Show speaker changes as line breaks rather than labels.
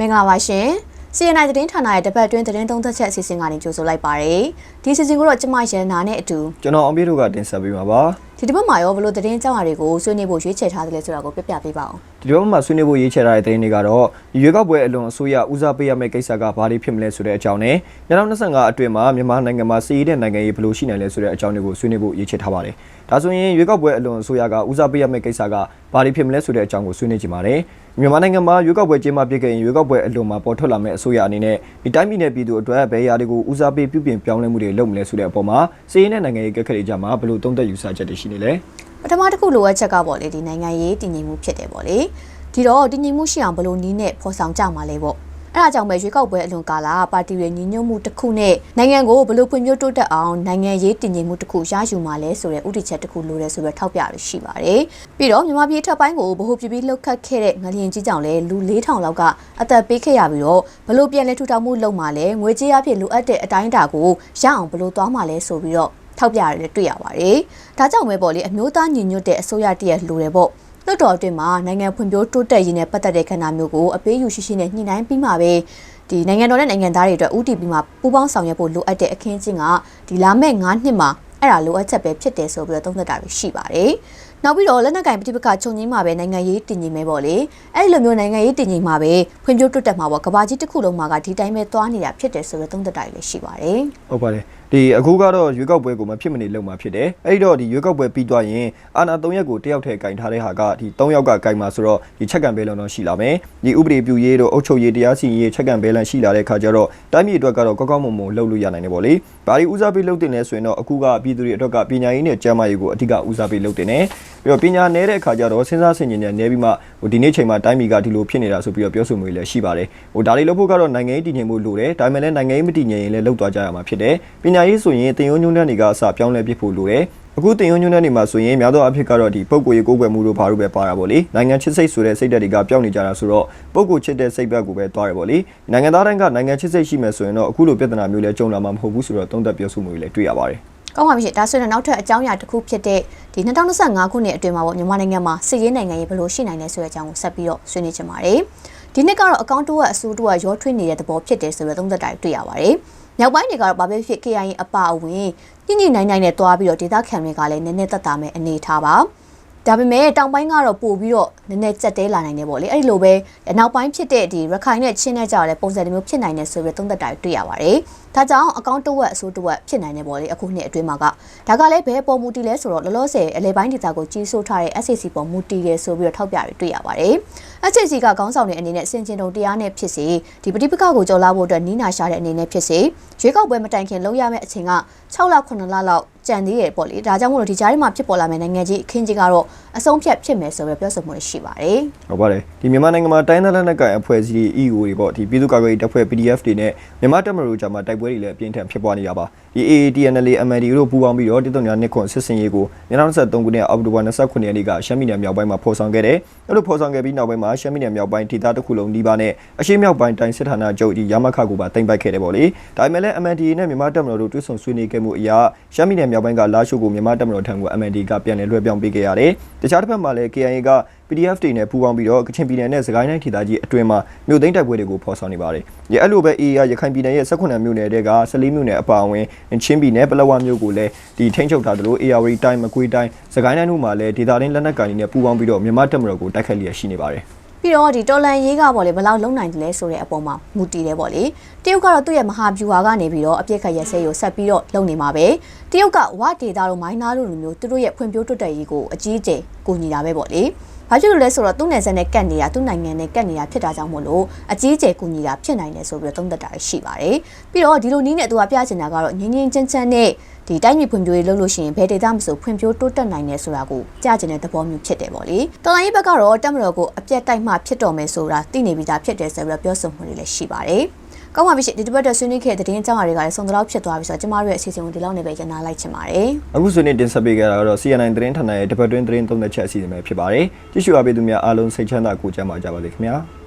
မင်္ဂလာပါရှင် CNI သတင်းဌာနရဲ့တပတ်တွင်းသတင်းသုံးသက်ချက်အစီအစဉ်ကနေကြိုဆိုလိုက်ပါရစေဒီအစီအစဉ်ကိုတော့ကျမရန်နာနဲ့အတူ
ကျွန်တော်အောင်ပြေတို့ကတင်ဆက်ပေးမှာပါ
ဒီတစ်ပတ်မှာရောဘလို့သတင်းကြောင်းအရာတွေကိုဆွေးနွေးဖို့ရွေးချယ်ထားတယ်လဲဆိုတာကိုပြပြပေးပါအောင်
ဒီလိုမှဆွေးနွေးဖို့ရေးချယ်ထားတဲ့သတင်းတွေကတော့ရွေးကောက်ပွဲအလွန်အစိုးရဦးစားပေးရမယ့်ကိစ္စကဘာတွေဖြစ်မလဲဆိုတဲ့အကြောင်းနဲ့2025အတွင်းမှာမြန်မာနိုင်ငံမှာစီးရီးတဲ့နိုင်ငံရေးဘယ်လိုရှိနိုင်လဲဆိုတဲ့အကြောင်းတွေကိုဆွေးနွေးဖို့ရေးချယ်ထားပါတယ်ဒါဆိုရင်ရွေးကောက်ပွဲအလွန်အစိုးရကဦးစားပေးရမယ့်ကိစ္စကဘာတွေဖြစ်မလဲဆိုတဲ့အကြောင်းကိုဆွေးနွေးကြပါမယ် မြန်မာနိုင်ငံမှာရွေးကောက်ပွဲကျင်းပပြစ်ခဲ့ရင်ရွေးကောက်ပွဲအလွန်မှာပေါ်ထွက်လာမယ့်အစိုးရအနေနဲ့ဒီတိုင်းပြည်နယ်ပြည်သူအတွက်ဘယ်ရာတွေကိုဦးစားပေးပြုပြင်ပြောင်းလဲမှုတွေလုပ်မလဲဆိုတဲ့အပေါ်မှာစီးရီးတဲ့နိုင်ငံရေးကက်ခက်တွေကြမှာဘယ်လိုသုံးသပ်ယူဆချက်တွေရှိနေလဲ
ပထမတစ်ခုလိုအပ်ချက်ကပေါ့လေဒီနိုင်ငံရေးတည်ငြိမ်မှုဖြစ်တယ်ပေါ့လေဒီတော့တည်ငြိမ်မှုရှိအောင်ဘလို့နီးနဲ့ဖော်ဆောင်ကြမှာလဲပေါ့ အဲ့ဒါကြောင့်ပဲရွေးကောက်ပွဲအလွန်ကာလပါတီတွေညီညွတ်မှုတစ်ခုနဲ့နိုင်ငံကိုဘလို့ဖွံ့ဖြိုးတိုးတက်အောင်နိုင်ငံရေးတည်ငြိမ်မှုတစ်ခုရယူမှာလဲဆိုတဲ့ဥတီချက်တစ်ခုလိုတယ်ဆိုပြီးထောက်ပြရရှိပါတယ်ပြီးတော့မြန်မာပြည်ထပ်ပိုင်းကိုဗဟိုပြပြီးလှုပ်ခတ်ခဲ့တဲ့ငလျင်ကြီးကြောင့်လဲလူ4000လောက်ကအသက်ပေးခဲ့ရပြီးတော့ဘလို့ပြန်လဲထူထောင်မှုလုပ်မှာလဲငွေကြေးအဖြစ်လိုအပ်တဲ့အတိုင်းအတာကိုရအောင်ဘလို့သွားမှာလဲဆိုပြီးတော့ထောက်ပြရတယ်တွေ့ရပါတယ်။ဒါကြောင့်ပဲပေါ့လေအမျိုးသားညီညွတ်တဲ့အစိုးရတရက်လိုတယ်ပေါ့။ လွှတ်တော်အတွင်းမှာနိုင်ငံဖွံ့ဖြိုးတိုးတက်ရေးနဲ့ပတ်သက်တဲ့ခန္ဓာမျိုးကိုအပေးယူရှိရှိနဲ့ညှိနှိုင်းပြီးမှပဲဒီနိုင်ငံတော်နဲ့နိုင်ငံသားတွေအတွက်ဥတီပြီးမှပူးပေါင်းဆောင်ရွက်ဖို့လိုအပ်တဲ့အခင်းအကျင်းကဒီလာမယ့်9နှစ်မှာအဲ့ဒါလိုအပ်ချက်ပဲဖြစ်တယ်ဆိုပြီးတော့သုံးသပ်တာတွေရှိပါတယ်။နောက်ပြီးတော့လက်နက်ကင်ပဋိပက္ခချုပ်ငင်းမှာပဲနိုင်ငံရေးတည်ငြိမ်မဲပေါ့လေ။အဲ့ဒီလိုမျိုးနိုင်ငံရေးတည်ငြိမ်မှာပဲဖွံ့ဖြိုးတိုးတက်မှာပေါ့ကဘာကြီးတစ်ခုလုံးမှာကဒီတိုင်းပဲသွားနေတာဖြစ်တယ်ဆိုပြီးသုံးသပ်တာတွေလည်းရှိပါတယ်။
ဟုတ်ပါတယ် ဒီအခုကတော့ရွေးကောက်ပွဲကိုမဖြစ်မနေလုပ်မှာဖြစ်တယ်အဲ့ဒီတော့ဒီရွေးကောက်ပွဲပြီးသွားရင်အာဏာ၃ရက်ကိုတယောက်တည်းကင်ထားတဲ့ဟာကဒီ၃ယောက်ကကင်မှာဆိုတော့ဒီချက်ကန်ဘဲလန်တော့ရှိလာမယ်ဒီဥပဒေပြုရေးတို့အုပ်ချုပ်ရေးတရားစီရင်ရေးချက်ကန်ဘဲလန်ရှိလာတဲ့ခါကျတော့တိုင်းပြည်အတွက်ကတော့ကောက်ကောက်မုံမုံလှုပ်လို့ရနိုင်တယ်ပေါ့လေဘာဒီဦးစားပေးလှုပ်တင်လဲဆိုရင်တော့အခုကပြည်သူတွေအတွက်ကပညာရေးနဲ့ကျန်းမာရေးကိုအဓိကဦးစားပေးလှုပ်တင်တယ် ပြီးတော့ပညာနယ်တဲ့အခါကျတော့စဉ်းစားဆင်ခြင်နဲ့နဲပြီးမှဟိုဒီနေ့ချိန်မှာတိုင်းပြည်ကဒီလိုဖြစ်နေတာဆိုပြီးတော့ပြောဆိုမှုတွေလည်းရှိပါတယ်ဟိုဒါတွေလုပ်ဖို့ကတော့နိုင်ငံရေးတည်ငြိမ်မှုလိုတယ်ဒါပေမဲ့လည်းနိုင်ငံရေးမတည်ငြိမ်ရင်လည်းလှုပ်သွားကြရမှာဖြစ်တယ်ပညာရေးဆိုရင်တင်ယုံညွန်းတဲ့နေကအစပြောင်းလဲပြဖို့လိုတယ်အခုတင်ယုံညွန်းတဲ့နေမှာဆိုရင်များသောအားဖြင့်ကတော့ဒီပုံကိုရေကိုယ်ွယ်မှုတို့ဘာလို့ပဲပါတာပေါ့လေနိုင်ငံချစ်စိတ်ဆိုတဲ့စိတ်ဓာတ်တွေကပျောက်နေကြတာဆိုတော့ပုံကိုချစ်တဲ့စိတ်ဘက်ကိုပဲသွားရပေါ့လေနိုင်ငံသားတိုင်းကနိုင်ငံချစ်စိတ်ရှိမယ်ဆိုရင်တော့အခုလိုပြဿနာမျိုးလဲကြုံလာမှာမဟုတ်ဘူးဆိုတော့သုံးသပ်ပြောဆိုမှုတွေလည်းတွေ့ရပါတယ်
ကောင်းပါပြီရှင်ဒါဆိုရင်နောက်ထပ်အကြောင်းအရာတစ်ခုဖြစ်တဲ့ဒီ2025ခုနှစ်အတွင်းမှာပေါ့မြန်မာနိုင်ငံမှာစစ်ရေးနိုင်ငံရေးဘယ်လိုရှိနိုင်လဲဆိုတဲ့အကြောင်းကိုဆက်ပြီးတော့ဆွေးနွေးချင်ပါတယ်ဒီနှစ်ကတော့အကောင့်တူကအစိုးတူကရောထွေးနေတဲ့သဘောဖြစ်တယ်ဆိုပြီးသုံးသက်တာတွေ့ရပါတယ်မြောက်ပိုင်းတွေကတော့ဘာပဲဖြစ် KIA အပအဝင်ညှိညှိနိုင်နိုင်နဲ့တွားပြီးတော့ဒေသခံတွေကလည်းနည်းနည်းသက်သာမဲ့အနေထားပါ ဒါပေမဲ့တောင်ပိုင်းကတော့ပို့ပြီးတော့နည်းနည်းကြက်တဲလာနိုင်တယ်ပေါ့လေအဲ့ဒီလိုပဲနောက်ပိုင်းဖြစ်တဲ့ဒီရခိုင်နဲ့ချင်းနဲ့ကြောက်တဲ့ပုံစံတစ်မျိုးဖြစ်နိုင်တယ်ဆိုပြီးသုံးသက်တာတွေ့ရပါတယ်ဒါကြောင့်အကောင့်တဝက်အစိုးတဝက်ဖြစ်နိုင်တယ်ပေါ့လေအခုနှစ်အတွင်းမှာကဒါကလည်းဘယ်ပေါ်မူတည်လဲဆိုတော့လောလောဆယ်အလဲပိုင်းဒေတာကိုကြီးစိုးထားတဲ့ SCC ပေါ်မူတည်တယ်ဆိုပြီးတော့ထောက်ပြရတွေ့ရပါတယ် SCC ကခေါင်းဆောင်တဲ့အနေနဲ့စင်ကျင်တုံတရားနဲ့ဖြစ်စေဒီပဋိပက္ခကိုကြော်လာဖို့အတွက်နီးနာရှာတဲ့အနေနဲ့ဖြစ်စေရွေးကောက်ပွဲမတိုင်ခင်လုပ်ရမယ့်အချိန်က6လ9လလောက်ကြံသေးတယ်ပေါ့လေဒါကြောင့်မို့လို့ဒီကြားထဲမှာဖြစ်ပေါ်လာမယ့်နိုင်ငံကြီးအခင်းကြီးကတော့အဆုံးဖြတ်ဖြစ်မယ်ဆိုပြီးပြောဆိုမှုရှိပါတယ်
ဟုတ်ပါတယ်ဒီမြန်မာနိုင်ငံမှာတိုင်းဒေသလက်နက်ကိုင်အဖွဲ့အစည်းတွေ EO တွေပေါ့ဒီပြည်သူ့ကာကွယ်ရေးတပ်ဖွဲ့ PDF တွေနဲ့မြန်မာတပ်မတော်ကြားမှာတိုက်ပွဲတွေလည်းအပြင်းထန်ဖြစ်ပွားနေတာပါဒီ AATNL MND တို့ပူးပေါင်းပြီးတော့တစ်တုံညာနှစ်ခွန်စစ်စင်ရေးကို2023ခုနှစ်အောက်တိုဘာ29ရက်နေ့ကရှမ်းပြည်နယ်မြောက်ပိုင်းမှာဖော်ဆောင်ခဲ့တယ်အဲ့လိုဖော်ဆောင်ခဲ့ပြီးနောက်ပိုင်းမှာရှမ်းပြည်နယ်မြောက်ပိုင်းဒေသတစ်ခုလုံးဒီပါနဲ့အရှေ့မြောက်ပိုင်းတိုင်းစစ်ဌာနချုပ်ဒီရမခကိုပါတင်ပိုက်ခဲ့တယ်ပေါ့လေဒါပေမဲ့လည်း MND နဲ့မြန်မာတပ်မတော်တို့တွဲဆုံဆွေးနွေးခဲ့မှုအရာရှမ်းပြည်နယ်မြောက်ပိုင်းကလာရှိုးကိုမြန်မာတပ်မတော်ထံကို MND ကပြန်လည်လွှဲပြောင်းပေးခဲ့ရတယ်တခြားတစ်ဖက်မှာလည်း KIA က PDF တွေနဲ့ပူးပေါင်းပြီးတော့ကချင်ပြည်နယ်နဲ့စကိုင်းတိုင်းဒေသကြီးအတွင်းမှာမြို့သိမ်းတိုက်ပွဲတွေကိုဖော်ဆောင်နေပါတယ်။ဒီအဲ့လိုပဲ AA ရရခိုင်ပြည်နယ်ရဲ့18မြို့နယ်တဲက14မြို့နယ်အပါအဝင်ချင်းပြည်နယ်ပလက်ဝမြို့ကိုလည်းဒီထိန်းချုပ်ထားသလို AR တိုင်းမကွေးတိုင်းစကိုင်းတိုင်းတို့မှာလည်းဒေသတိုင်းလက်နက်ကိုင်တွေနဲ့ပူးပေါင်းပြီးတော့မြန်မာတပ်မတော်ကိုတိုက်ခိုက်လျက်ရှိနေပါတယ်။
ပြီးတော့ဒီတော်လန်ရေးကပေါ့လေဘယ်လောက်လုံနိုင်တယ်လဲဆိုတဲ့အပေါ်မှာမူတည်တယ်ပေါ့လေတရုတ်ကတော့သူ့ရဲ့မဟာဗျူဟာကနေပြီးတော့အပြစ်ခတ်ရစဲကိုဆက်ပြီးတော့လုံနေမှာပဲတရုတ်ကဝဒေတာတို့မိုင်းနာတို့လိုမျိုးသူတို့ရဲ့ဖွံ့ဖြိုးတိုးတက်ရေးကိုအကြီးအကျယ်ကူညီတာပဲပေါ့လေ ဘာဖြစ်လို့လဲဆိုတော့သူ့နယ်စပ်နဲ့ကတ်နေတာသူ့နိုင်ငံနဲ့ကတ်နေတာဖြစ်တာကြောင့်မို့လို့အကြီးအကျယ်ကူညီတာဖြစ်နိုင်တယ်ဆိုပြီးတော့သုံးသပ်တာရှိပါတယ်ပြီးတော့ဒီလိုနည်းနဲ့သူကပြချင်တာကတော့ငင်းငင်းချမ်းချမ်းနဲ့ဒီတိုင်းပြည်ဖွံ့ဖြိုးရေးလုပ်လို့ရှိရင်ဘယ်ဒေသမဆိုဖွံ့ဖြိုးတိုးတက်နိုင်တယ်ဆိုတာကိုကြားကျင်တဲ့သဘောမျိုးဖြစ်တယ်ပေါ့လေတော်လိုင်းရေးဘက်ကတော့တက်မတော်ကိုအပြတ်တိုက်မှဖြစ်တော်မယ်ဆိုတာသိနေပြီးသားဖြစ်တယ်ဆိုပြီးတော့ပြောဆိုမှုတွေလည်းရှိပါတယ် ကောင်းပါပြီရှင်ဒီတစ်ပတ်တော့ဆွေးနွေးခဲ့တဲ့သတင်းအကြောင်းအရာတွေကလည်းစုံတော့ဖြစ်သွားပြီဆိုတော့ကျမတို့ရဲ့အစီအစဉ်ကိုဒီလောက်နေပဲရနာလိုက်ချင်ပါတယ်
အခုဆွေးနွေးတင်ဆက်ပေးခဲ့တာကတော့ CNN သတင်းဌာနရဲ့တပတ်တွင်းသတင်းသုံးသက်ချက်အစီအစဉ်ပဲဖြစ်ပါတယ်။ကြည့်ရှုအားပေးသူများအားလုံးစိတ်ချမ်းသာကိုယ်ကျန်းမာကြပါစေခင်ဗျာ။